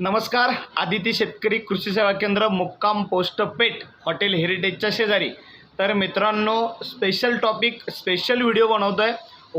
नमस्कार आदिती शेतकरी कृषी सेवा केंद्र मुक्काम पोस्ट पेट हॉटेल हेरिटेजच्या शेजारी. तर मित्रांनो स्पेशल टॉपिक स्पेशल व्हिडिओ बनवतो आहे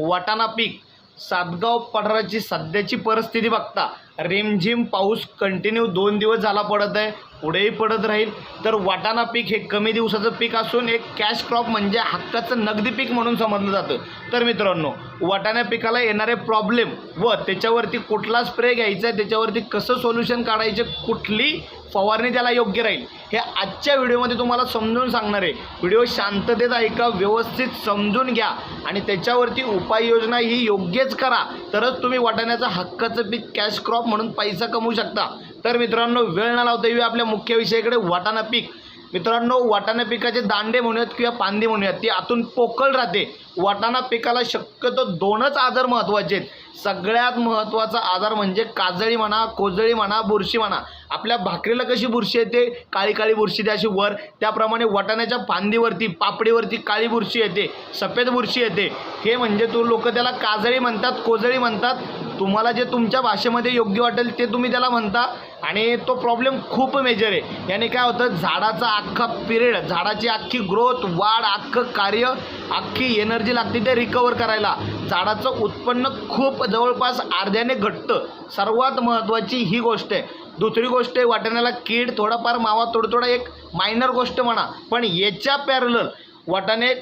वाटाणा पीक. सातगाव पठाराची सध्याची परिस्थिती बघता रिमझिम पाऊस कंटिन्यू दोन दिवस झाला पडत आहे. पुढेही पडत राहील. तर वाटाणा पीक हे कमी दिवसाचं पीक असून एक कॅश क्रॉप म्हणजे हक्काचं नगदी पीक म्हणून समजलं जातं. तर मित्रांनो वाटाणा पिकाला येणारे प्रॉब्लेम व त्याच्यावरती कुठला स्प्रे घ्यायचा आहे त्याच्यावरती कसं सोल्युशन काढायचे कुठली फवारणी त्याला योग्य राहील हे आजच्या व्हिडिओमध्ये तुम्हाला समजून सांगणार आहे. व्हिडिओ शांततेत ऐका व्यवस्थित समजून घ्या आणि त्याच्यावरती उपाययोजना ही योग्यच करा. तरच तुम्ही वाटाण्याचं हक्काचं पीक कॅश क्रॉप म्हणून पैसा कमवू शकता. तर मित्रांनो वेळ न लावता येऊ आपल्या मुख्य विषयाकडे वाटाणा पीक. मित्रांनो वाटाणा पिकाचे दांडे म्हणूयात किंवा पांदे म्हणूयात ती आतून पोकळ राहते. वाटाणा पिकाला शक्यतो दोनच आजार महत्त्वाचे आहेत. सगळ्यात महत्त्वाचा आजार म्हणजे काजळी म्हणा कोजळी म्हणा बुरशी म्हणा. आपल्या भाकरीला कशी बुरशी येते? काळी काळी बुरशी येते अशी वर. त्याप्रमाणे वाटाण्याच्या फांदीवरती पापडीवरती काळी बुरशी येते सफेद बुरशी येते. हे म्हणजे तो लोक त्याला काजळी म्हणतात कोजळी म्हणतात. तुम्हाला जे तुमच्या भाषेमध्ये योग्य वाटेल ते तुम्ही त्याला म्हणता. आणि तो प्रॉब्लेम खूप मेजर आहे. याने काय होतं? झाडाचा अख्खा पिरियड झाडाची अख्खी ग्रोथ वाढ अख्खं कार्य अख्खी एनर्जी लागते ते रिकवर करायला. झाडाचं उत्पन्न खूप जवळपास अर्ध्याने घटतं. सर्वात महत्त्वाची ही गोष्ट आहे. दुसरी गोष्ट आहे वाटाण्याला कीड थोडाफार मावा थोडं थोडा एक मायनर गोष्ट म्हणा. पण याच्या पॅरलर वाटाणे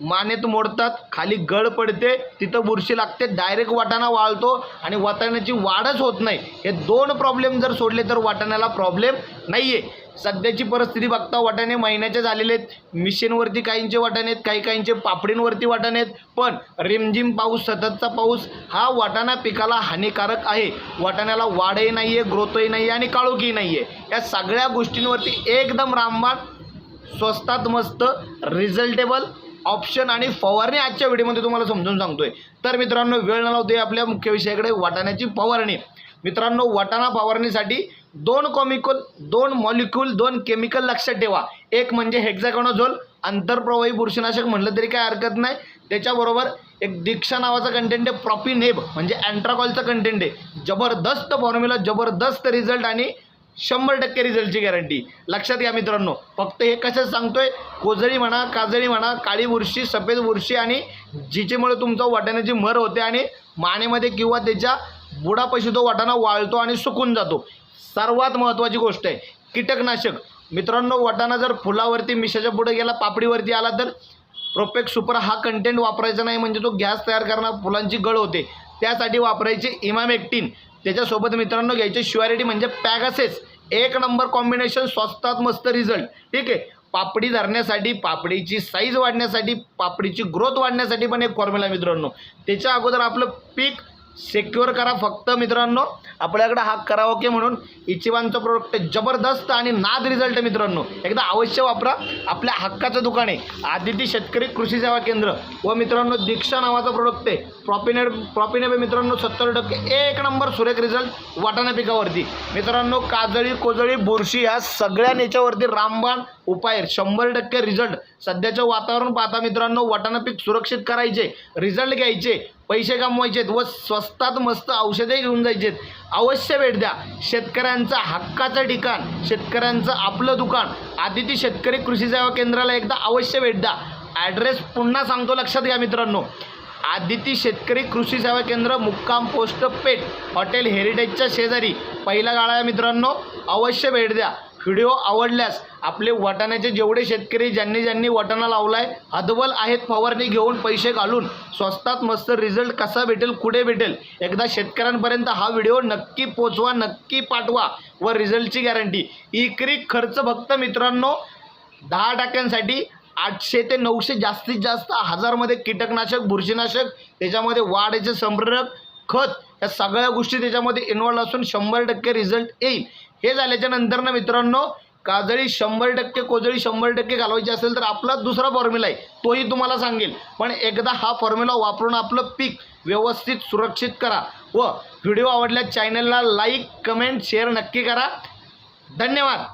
मानेत मोडतात खाली गळ पडते तिथं बुरशी लागते डायरेक्ट वाटाणा वाळतो आणि वाटाण्याची वाढच होत नाही. हे दोन प्रॉब्लेम जर सोडले तर वाटाण्याला प्रॉब्लेम नाही आहे सध्याची परिस्थिती बघता वाटाणे महिन्याचे झालेले आहेत. मिशीनवरती काहींचे वाटाणे आहेत काही काहींचे पापडींवरती वाटाणे आहेत. पण रिमझिम पाऊस सततचा पाऊस हा वाटाणा पिकाला हानिकारक आहे. वाटाण्याला वाढही नाही आहे ग्रोथही नाही आहे आणि काळोखी नाही आहे या सगळ्या गोष्टींवरती एकदम रामबाण स्वस्तात मस्त रिझल्टेबल ऑप्शन आणि फवारणी आजच्या व्हिडिओमध्ये तुम्हाला समजून सांगतोय. तर मित्रांनो वेळ न लावते आपल्या मुख्य विषयाकडे वाटाण्याची फवारणी. मित्रांनो वाटाणा फवारणीसाठी दोन कॉमिकल दोन मॉलिक्यूल दोन केमिकल लक्षात ठेवा. एक म्हणजे हेक्झाकॉनोझोल आंतरप्रवाही बुरशीनाशक म्हटलं तरी काय हरकत नाही. त्याच्याबरोबर एक दीक्षा नावाचा कंटेंट आहे प्रॉपिनेब म्हणजे अँट्राकॉलचा कंटेंट आहे. जबरदस्त फॉर्म्युला जबरदस्त रिझल्ट आणि शंभर टक्के रिझल्टची गॅरंटी. लक्षात घ्या मित्रांनो फक्त हे कशात सांगतोय? कोजळी म्हणा काजळी म्हणा काळी बुरशी सफेद बुरशी आणि जिचेमुळे तुमचा वाटाण्याची मर होते आणि मानेमध्ये किंवा त्याच्या बुडापाशी तो वाटाणा वाळतो आणि सुकून जातो. सर्वात महत्त्वाची गोष्ट आहे कीटकनाशक. मित्रांनो वाटाणा जर फुलावरती मिशाच्या पुढे गेला पापडीवरती आला तर प्रोपेक्ट सुपर हा कंटेंट वापरायचा नाही म्हणजे तो गॅस तयार करणार फुलांची गळ होते. त्यासाठी वापरायचे इमामेक्टिन. त्याच्यासोबत मित्रांनो घ्यायचे श्युअरिटी म्हणजे पॅगासेस. एक नंबर कॉम्बिनेशन स्वस्तात मस्त रिझल्ट. ठीक आहे? पापडी धरण्यासाठी पापडीची साईज वाढण्यासाठी पापडीची ग्रोथ वाढण्यासाठी पण एक फॉर्म्युला मित्रांनो. त्याच्या अगोदर आपलं पीक सेक्युअर करा फक्त मित्रांनो. आपल्याकडे हा कराओके म्हणून इचिवांचं प्रोडक्ट जबरदस्त आणि नाद रिझल्ट आहे मित्रांनो. एकदा अवश्य वापरा. आपल्या हक्काचं दुकान आहे. आदिती शेतकरी कृषी सेवा केंद्र. व मित्रांनो दीक्षा नावाचं प्रोडक्ट आहे. प्रॉपिनेड प्रॉपिनेट मित्रांनो सत्तर टक्के. एक नंबर सुरेख रिझल्ट वाटाणा पिकावरती. मित्रांनो काजळी कोजळी बुरशी ह्या सगळ्या याच्यावरती रामबाण उपाय. शंभर टक्के रिझल्ट सध्याचं वातावरण पाहता मित्रांनो वाटाणा पीक सुरक्षित करायचे रिझल्ट घ्यायचे पैसे कमवायचे व स्वस्तात मस्त औषधे घेऊन जायचे अवश्य भेट द्या. शेतकऱ्यांचं हक्काचं ठिकाण शेतकऱ्यांचं आपलं दुकान आदिती शेतकरी कृषी सेवा केंद्राला एकदा अवश्य भेट द्या. ॲड्रेस पुन्हा सांगतो लक्षात घ्या मित्रांनो. आदिती शेतकरी कृषी सेवा केंद्र मुक्काम पोस्ट पेठ हॉटेल हेरिटेजच्या शेजारी. पहिला गाळा मित्रांनो. अवश्य भेट द्या. व्हिडिओ आवडल्यास आपले वाटाण्याचे जेवढे शेतकरी ज्यांनी ज्यांनी वाटाणा लावला आहे हदबल आहेत फवारणी घेऊन पैसे घालून. स्वस्तात मस्त रिझल्ट कसा भेटेल कुठे भेटेल? एकदा शेतकऱ्यांपर्यंत हा व्हिडिओ नक्की पोचवा नक्की पाठवा व रिझल्टची गॅरंटी इकरी खर्च फक्त मित्रांनो दहा टक्क्यांसाठी आठशे ते नऊशे जास्तीत जास्त हजारमध्ये कीटकनाशक बुरशीनाशक त्याच्यामध्ये वाढचे संप्रेरक खत या सगळ्या गोष्टी त्याच्यामध्ये इन्वॉल्व असून शंभर टक्के रिझल्ट येईल. हे झाल्याच्यानंतर ना मित्रांनो काजळी शंभर टक्के कोजळी शंभर टक्के घालवायची असेल तर आपला दुसरा फॉर्म्युला आहे. तोही तुम्हाला सांगेल पण एकदा हा फॉर्म्युला वापरून आपलं पीक व्यवस्थित सुरक्षित करा व व्हिडिओ आवडल्यास चॅनलला लाईक कमेंट शेअर नक्की करा. धन्यवाद.